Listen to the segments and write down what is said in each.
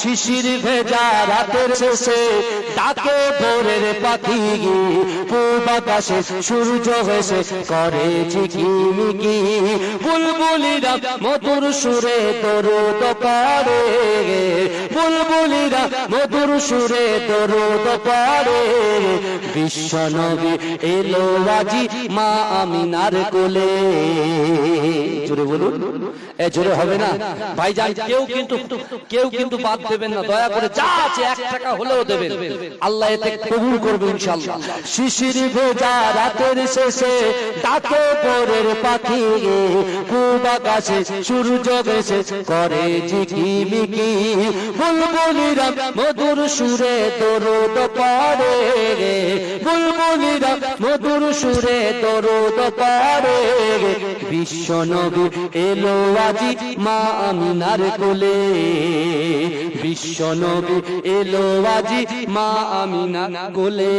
শিশির ভেজা রাতের শেষে ডাকে ভোরের পাখি পূব আকাশে সূর্য হেসে করে ঝিকিমিকি বুলবুলিরা মধুর সুরে দরুদ পারে। বুলবুলিরা মধুর সুরে দরুদ পারে। বিশ্ব নবী এলো আজি মা আমিনার কোলে। জোরে বলুন। এ জোরে হবে না। ভাইজান কেউ কিন্তু কেউ কিন্তু বাদ দেবেন না। দয়া করে যা আছে এক টাকা হলেও দেবেন। আল্লাহ এতে কবুল করবে ইনশাআল্লাহ। শিশির ভেজা রাতের শেষে ডাকে পরের পাখি পূব আকাশে সূর্য গেছে করে ঝিকিমিকি বুলবুলিরা মধুর সুরে দরুদ পড়ে। বুলবুলিরা মধুর সুরে দরুদ পড়ে। বিশ্ব নবী এলো আজি মা আমিনার কোলে। বিশ্ব নবী এলো আজি মা আমিনা কোলে।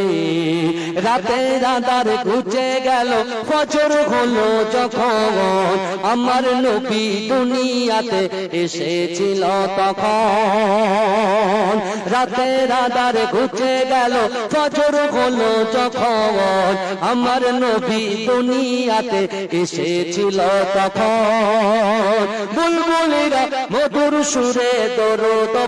রাতে রাদার ঘুচে গেল, ফজর হলো যখন। আমার নবী দুনিয়াতে এসেছিল তখন। রাতে রাদার ঘুচে গেল, ফজর হলো যখন আমার নবী দুনিয়াতে এসেছিল তখন। বুলবুলিরা মধুর সুরে দরদ